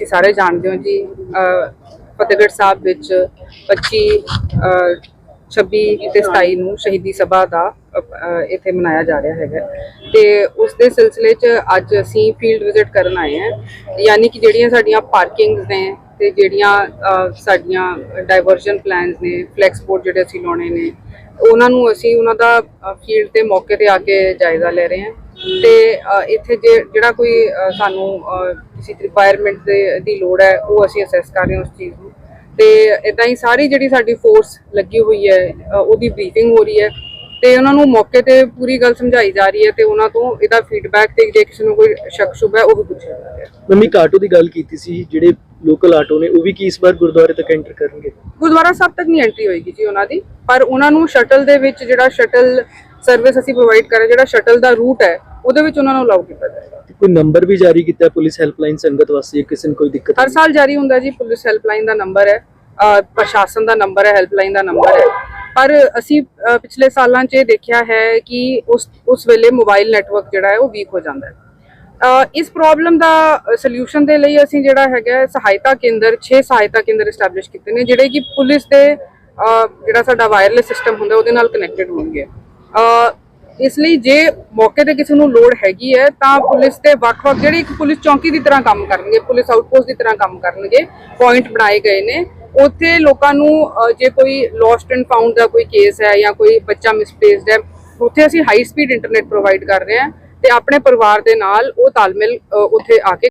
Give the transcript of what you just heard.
ਤੁਸੀਂ ਸਾਰੇ ਜਾਣਦੇ ਹੋ ਜੀ ਫਤਿਹਗੜ੍ਹ ਸਾਹਿਬ ਵਿੱਚ 25 ਅਹ, 26 ਤੇ 27 ਨੂੰ ਸ਼ਹੀਦੀ ਸਭਾ ਦਾ ਇੱਥੇ ਮਨਾਇਆ ਜਾ ਰਿਹਾ ਹੈਗਾ। ਤੇ ਉਸ ਦੇ ਸਿਲਸਿਲੇ 'ਚ ਅੱਜ ਅਸੀਂ ਫੀਲਡ ਵਿਜ਼ਿਟ ਕਰਨ ਆਏ ਹਾਂ। ਯਾਨੀ ਕਿ ਜਿਹੜੀਆਂ ਸਾਡੀਆਂ ਪਾਰਕਿੰਗਸ ਨੇ ਤੇ ਜਿਹੜੀਆਂ ਸਾਡੀਆਂ ਡਾਈਵਰਜਨ ਪਲਾਨਸ ਨੇ ਫਲੈਕਸ ਬੋਰਡ ਜਿਹੜੇ ਅਸੀਂ ਲਾਉਣੇ ਨੇ ਉਹਨਾਂ ਨੂੰ ਅਸੀਂ ਉਹਨਾਂ ਦਾ ਫੀਲਡ ਤੇ ਮੌਕੇ ਤੇ ਆ ਕੇ ਜਾਇਜ਼ਾ ਲੈ ਰਹੇ ਹਾਂ। ਤੇ ਇੱਥੇ ਜੇ ਜਿਹੜਾ ਕੋਈ ਸਾਨੂੰ ਕਿਸੇ ਰਿਕੁਆਇਰਮੈਂਟ ਦੇ ਦੀ ਲੋੜ ਹੈ ਉਹ ਅਸੀਂ ਅਸੈਸ ਕਰ ਰਹੇ ਹਾਂ ਉਸ ਚੀਜ਼ ਨੂੰ। ਤੇ ਇਦਾਂ ਹੀ ਸਾਰੀ ਜਿਹੜੀ ਸਾਡੀ ਫੋਰਸ ਲੱਗੀ ਹੋਈ ਹੈ ਉਹਦੀ ਬਰੀਫਿੰਗ ਹੋ ਰਹੀ ਹੈ। ਤੇ ਉਹਨਾਂ ਨੂੰ ਮੌਕੇ ਤੇ ਪੂਰੀ ਗੱਲ ਸਮਝਾਈ ਜਾ ਰਹੀ ਹੈ ਤੇ ਉਹਨਾਂ ਤੋਂ ਇਹਦਾ ਫੀਡਬੈਕ ਤੇ ਜੇ ਕਿਸੇ ਨੂੰ ਕੋਈ ਸ਼ੱਕ ਸ਼ੁਬਾ ਹੈ ਉਹ ਵੀ ਪੁੱਛਿਆ ਜਾ ਰਿਹਾ ਹੈ। ਮੰਮੀ ਆਟੋ ਦੀ ਗੱਲ ਕੀਤੀ ਸੀ ਜਿਹੜੇ ਲੋਕਲ ਆਟੋ ਨੇ ਉਹ ਵੀ ਕੀ ਇਸ ਵਾਰ ਗੁਰਦੁਆਰੇ ਤੱਕ ਐਂਟਰ ਕਰਨਗੇ? ਗੁਰਦੁਆਰਾ ਸਾਹਿਬ ਤੱਕ ਨਹੀਂ ਐਂਟਰੀ ਹੋਏਗੀ ਜੀ ਉਹਨਾਂ ਦੀ ਪਰ ਉਹਨਾਂ ਨੂੰ ਸ਼ਟਲ ਦੇ ਵਿੱਚ ਜਿਹੜਾ ਸ਼ਟਲ ਸਰਵਿਸ ਅਸੀਂ ਪ੍ਰੋਵਾਈਡ ਕਰ ਰਹੇ ਜਿਹੜਾ ਸ਼ਟਲ ਦਾ ਰੂਟ ਹੈ ਉਹਦੇ ਵਿੱਚ ਉਹਨਾਂ ਨੂੰ ਅਲਾਉ ਕੀਤਾ ਜਾਏਗਾ। ਕੋਈ ਨੰਬਰ ਵੀ ਜਾਰੀ ਕੀਤਾ ਹੈ ਪੁਲਿਸ ਹੈਲਪਲਾਈਨ ਸੰਗਤ ਵਾਸਤੇ ਕਿਸੇ ਨੂੰ ਕੋਈ ਦਿੱਕਤ ਹਰ ਸਾਲ ਜਾਰੀ ਹੁੰਦਾ ਜੀ ਪੁਲਿਸ ਹੈਲਪਲਾਈਨ ਦਾ ਨੰਬਰ ਹੈ ਪ੍ਰਸ਼ਾਸਨ ਦਾ ਨੰਬਰ ਹੈ ਹੈਲਪਲਾਈਨ ਦਾ ਨੰਬਰ ਹੈ। ਪਰ ਅਸੀਂ ਪਿਛਲੇ ਸਾਲਾਂ 'ਚ ਇਹ ਦੇਖਿਆ ਹੈ ਕਿ ਉਸ ਉਸ ਵੇਲੇ ਮੋਬਾਈਲ ਨੈਟਵਰਕ ਜਿਹੜਾ ਹੈ ਉਹ ਵੀਕ ਹੋ ਜਾਂਦਾ ਹੈ। ਇਸ ਪ੍ਰੋਬਲਮ ਦਾ ਸੋਲੂਸ਼ਨ ਦੇ ਲਈ ਅਸੀਂ ਜਿਹੜਾ ਹੈਗਾ ਸਹਾਇਤਾ ਕੇਂਦਰ 6 ਸਹਾਇਤਾ ਕੇਂਦਰ ਐਸਟੈਬਲਿਸ਼ ਕੀਤੇ ਨੇ ਜਿਹੜੇ ਕਿ ਪੁਲਿਸ ਦੇ ਜਿਹੜਾ ਸਾਡਾ ਵਾਇਰਲੈਸ ਸਿਸਟਮ ਹੁੰਦਾ ਉਹਦੇ ਨਾਲ ਕਨੈਕਟਡ ਹੋਣਗੇ। ਇਸ ਲਈ ਜੇ ਮੌਕੇ ਤੇ ਕਿਸੇ ਨੂੰ ਲੋੜ ਹੈਗੀ ਹੈ, ਤਾਂ ਪੁਲਿਸ ਦੇ ਵੱਖ-ਵੱਖ ਜਿਹੜੀ ਇੱਕ ਪੁਲਿਸ ਚੌਂਕੀ ਦੀ ਤਰ੍ਹਾਂ ਕੰਮ ਕਰਨਗੇ, ਪੁਲਿਸ ਆਊਟਪੋਸਟ ਦੀ ਤਰ੍ਹਾਂ ਕੰਮ ਕਰਨਗੇ ਪੁਆਇੰਟ ਬਣਾਏ ਗਏ ਨੇ। ਉੱਥੇ ਲੋਕਾਂ ਨੂੰ ਜੇ ਕੋਈ ਲੋਸਟ ਐਂਡ ਫਾਊਂਡ ਦਾ ਕੋਈ ਕੇਸ ਹੈ ਜਾਂ ਕੋਈ ਬੱਚਾ ਮਿਸਪਲੇਸਡ ਹੈ, ਉੱਥੇ ਅਸੀਂ ਹਾਈ ਸਪੀਡ ਇੰਟਰਨੈਟ ਪ੍ਰੋਵਾਈਡ ਕਰ ਰਹੇ ਹਾਂ ਤੇ ਆਪਣੇ ਪਰਿਵਾਰ ਦੇ ਨਾਲ ਉਹ ਤਾਲਮੇਲ ਉੱਥੇ ਆ ਕੇ